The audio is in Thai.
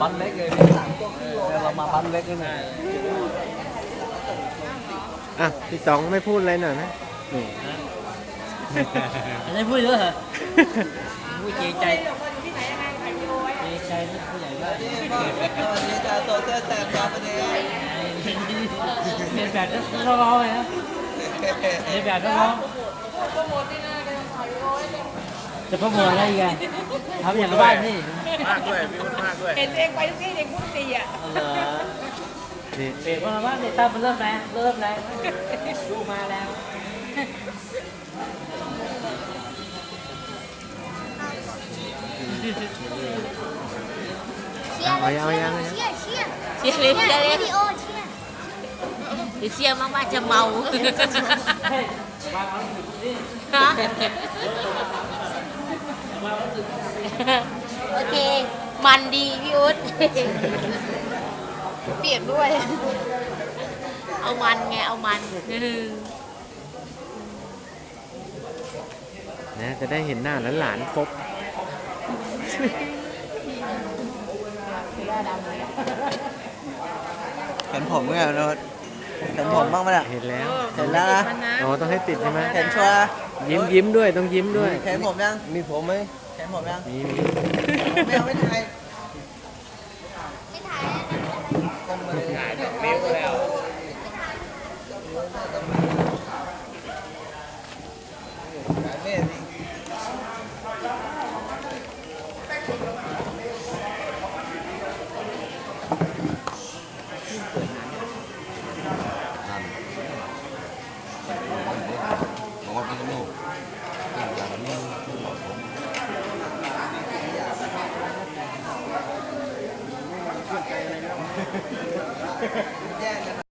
บันเล็กเลยแต่เรามาบันเล็กนี่นะอะพี่ต๋องไม่พูดอะไรหน่อยไหมนี่อันนี้พูดเยอะเหรอพูดเกรงใจเกรงใจผู้ใหญ่บ้านวันนี้จะโซเชียลแซมครับวันนี้เรียนแบบนักร้องเลยนะเรียนแบบนักร้องจะโปรโมทอะไรอีกอะทำอย่างกับบ้านนี่มากด้วยพี่วุฒิมากด้วยเห็นเองไปทุกที่เด็กพูดตีอะเหรอนี่เปลี่ยนมาบ้านเนี่ยตั้มมันเริ่มแรงเริ่มแรงดูมาแล้วเอาเอายังเอายังเชี่ยเชี่ยเชียร์เลยเชียร์เลยวิดีโอเชี่ยเดี๋ยวเชียร์มากๆจะเมาเฮ้ยมาเอาหนึ่งนี่ฮะ โอเค มันดีพี่อุ๊ดเปลี่ยนด้วย เอามันไง เอามันนะจะได้เห็นหน้าหลานๆครบเห็นผมเนี่ยโน้ตเห็นผมบ้างไหมล่ะ เห็นแล้ว เห็นแล้วนะอ๋อ ต้องให้ติดใช่ไหมเห็นชัวร์นะยิ้มยิ้มด้วย ต้องยิ้มด้วย เห็นผมยัง มีผมไหม แขนหมดยังมีมีไม่เอาไม่ถ่ายไม่ถ่ายทำไมถ่ายดอกเลี้ยวแล้ว我我跟他们。じゃあね。